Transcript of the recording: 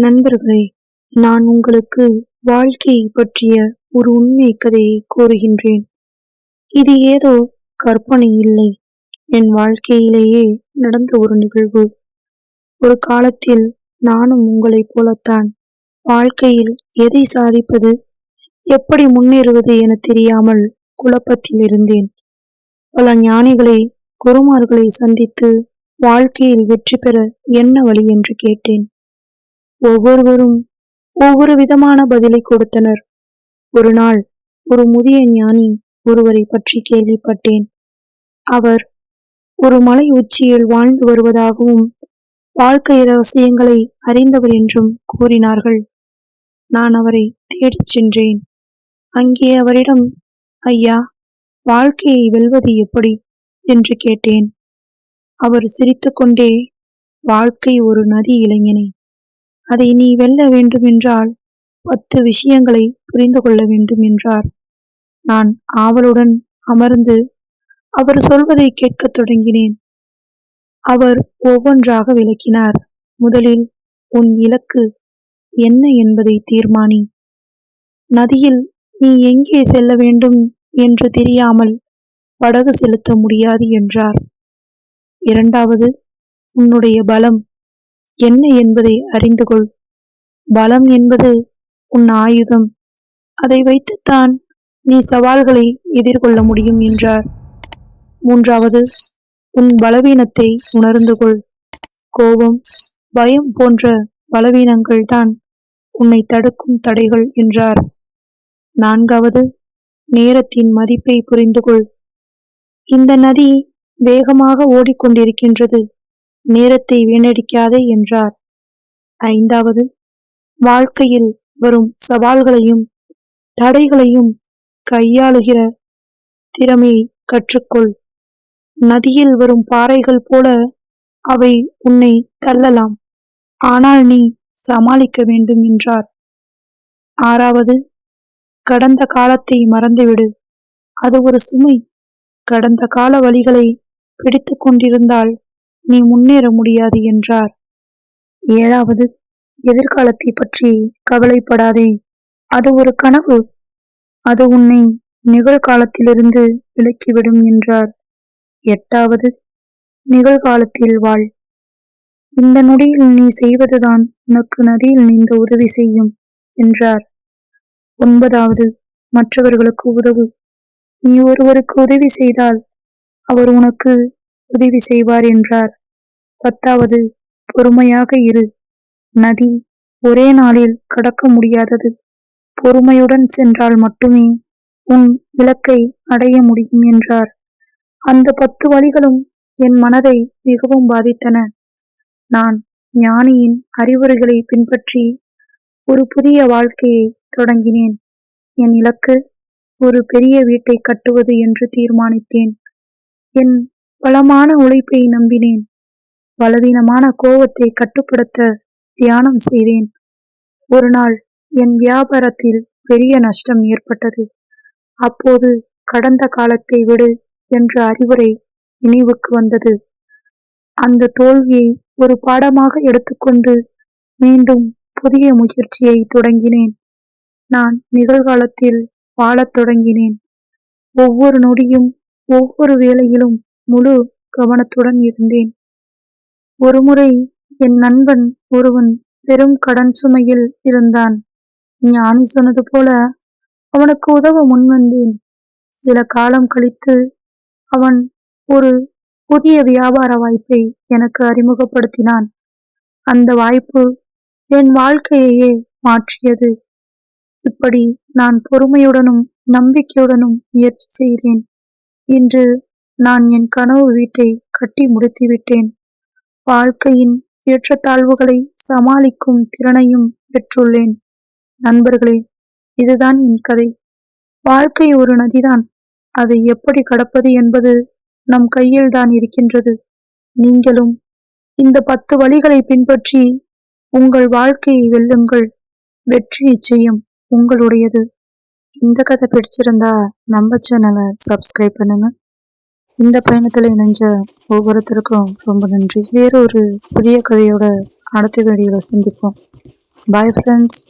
நண்பர்களே நான் உங்களுக்கு வாழ்க்கையை பற்றிய ஒரு உண்மை கதையை கூறுகின்றேன். இது ஏதோ கற்பனை இல்லை. என் வாழ்க்கையிலேயே நடந்த ஒரு நிகழ்வு. ஒரு காலத்தில் நானும் உங்களைப் போலத்தான். வாழ்க்கையில் எதை சாதிப்பது எப்படி முன்னேறுவது என தெரியாமல் குழப்பத்தில் இருந்தேன். பல ஞானிகளை குருமார்களை சந்தித்து வாழ்க்கையில் வெற்றி பெற என்ன வழி என்று கேட்டேன். ஒவ்வொருவரும் ஒவ்வொரு விதமான பதிலை கொடுத்தனர். ஒரு நாள் ஒரு முதிய ஞானி ஒருவரை பற்றி கேள்விப்பட்டேன். அவர் ஒரு மலை உச்சியில் வாழ்ந்து வருவதாகவும் வாழ்க்கை ரகசியங்களை அறிந்தவர் என்றும் கூறினார்கள். நான் அவரை தேடிச் சென்றேன். அங்கே அவரிடம் ஐயா வாழ்க்கையை வெல்வது எப்படி என்று கேட்டேன். அவர் சிரித்துக்கொண்டே வாழ்க்கை ஒரு நதி இளைஞனே. அதை நீ வெல்ல வேண்டுமென்றால் பத்து விஷயங்களை புரிந்து கொள்ள வேண்டும் என்றார். நான் ஆவலுடன் அமர்ந்து அவர் சொல்வதை கேட்கத் தொடங்கினேன். அவர் ஒவ்வொன்றாக விளக்கினார். முதலில் உன் இலக்கு என்ன என்பதை தீர்மானி. நதியில் நீ எங்கே செல்ல வேண்டும் என்று தெரியாமல் படகு செலுத்த முடியாது என்றார். இரண்டாவது உன்னுடைய பலம் என்ன என்பதை அறிந்து கொள் பலம் என்பது உன் ஆயுதம். அதை வைத்துத்தான் நீ சவால்களை எதிர்கொள்ள முடியும் என்றார். மூன்றாவது உன் பலவீனத்தை உணர்ந்து கொள் கோபம் பயம் போன்ற பலவீனங்கள் தான் உன்னை தடுக்கும் தடைகள் என்றார். நான்காவது நேரத்தின் மதிப்பை புரிந்து கொள் இந்த நதி வேகமாக ஓடிக்கொண்டிருக்கின்றது. நேரத்தை வீணடிக்காதே என்றார். ஐந்தாவது வாழ்க்கையில் வரும் சவால்களையும் தடைகளையும் கையாளுகிற திறமையை கற்றுக்கொள். நதியில் வரும் பாறைகள் போல அவை உன்னை தள்ளலாம். ஆனால் நீ சமாளிக்க வேண்டும் என்றார். ஆறாவது கடந்த காலத்தை மறந்துவிடு. அது ஒரு சுமை. கடந்த கால வழிகளை பிடித்து கொண்டிருந்தால் நீ முன்னேற முடியாது என்றார். ஏழாவது எதிர்காலத்தை பற்றி கவலைப்படாதே. அது ஒரு கனவு. அது உன்னை நிகழ்காலத்திலிருந்து விலக்கிவிடும் என்றார். எட்டாவது நிகழ்காலத்தில் வாழ். இந்த நொடியில் நீ செய்வதுதான் உனக்கு நதியில் நீந்த உதவி செய்யும் என்றார். ஒன்பதாவது மற்றவர்களுக்கு உதவு. நீ ஒருவருக்கு உதவி செய்தால் அவர் உனக்கு உதவி செய்வார் என்றார். பத்தாவது பொறுமையாக இரு. நதி ஒரே நாளில் கடக்க முடியாதது. பொறுமையுடன் சென்றால் மட்டுமே உன் இலக்கை அடைய முடியும் என்றார். அந்த பத்து வழிகளும் என் மனதை மிகவும் பாதித்தன. நான் ஞானியின் அறிவுரைகளை பின்பற்றி ஒரு புதிய வாழ்க்கையை தொடங்கினேன். என் இலக்கு ஒரு பெரிய வீட்டை கட்டுவது என்று தீர்மானித்தேன். என் பலமான உழைப்பை நம்பினேன். பலவீனமான கோபத்தை கட்டுப்படுத்த தியானம் செய்தேன். ஒரு நாள் என் வியாபாரத்தில் பெரிய நஷ்டம் ஏற்பட்டது. அப்போது கடந்த காலத்தை விடு என்ற அறிவுரை நினைவுக்கு வந்தது. அந்த தோல்வியை ஒரு பாடமாக எடுத்துக்கொண்டு மீண்டும் புதிய முயற்சியை தொடங்கினேன். நான் நிகழ்காலத்தில் வாழத் தொடங்கினேன். ஒவ்வொரு நொடியும் ஒவ்வொரு வேளையிலும் முழு கவனத்துடன் இருந்தேன். ஒருமுறை என் நண்பன் ஒருவன் பெரும் கடன் சுமையில் இருந்தான். ஞானி சொன்னது போல அவனுக்கு உதவ முன்வந்தேன் சில காலம் கழித்து அவன் ஒரு புதிய வியாபார வாய்ப்பை எனக்கு அறிமுகப்படுத்தினான். அந்த வாய்ப்பு என் வாழ்க்கையையே மாற்றியது. இப்படி நான் பொறுமையுடனும் நம்பிக்கையுடனும் முயற்சி செய்தேன். இன்று நான் என் கனவு வீட்டை கட்டி முடித்துவிட்டேன். வாழ்க்கையின் ஏற்றத்தாழ்வுகளை சமாளிக்கும் திறனையும் பெற்றுள்ளேன். நண்பர்களே இதுதான் என் கதை. வாழ்க்கை ஒரு நதிதான். அதை எப்படி கடப்பது என்பது நம் கையில் தான் இருக்கின்றது. நீங்களும் இந்த பத்து வழிகளை பின்பற்றி உங்கள் வாழ்க்கையை வெல்லுங்கள். வெற்றி நிச்சயம் உங்களுடையது. இந்த கதை பிடிச்சிருந்தா நம்ம சேனலை சப்ஸ்கிரைப் பண்ணுங்க. இந்த பயணத்துல இணைஞ்ச ஒவ்வொருத்தருக்கும் ரொம்ப நன்றி. வேறு ஒரு புதிய கதையோட அடுத்த வீடியோவில் சந்திப்போம். Bye friends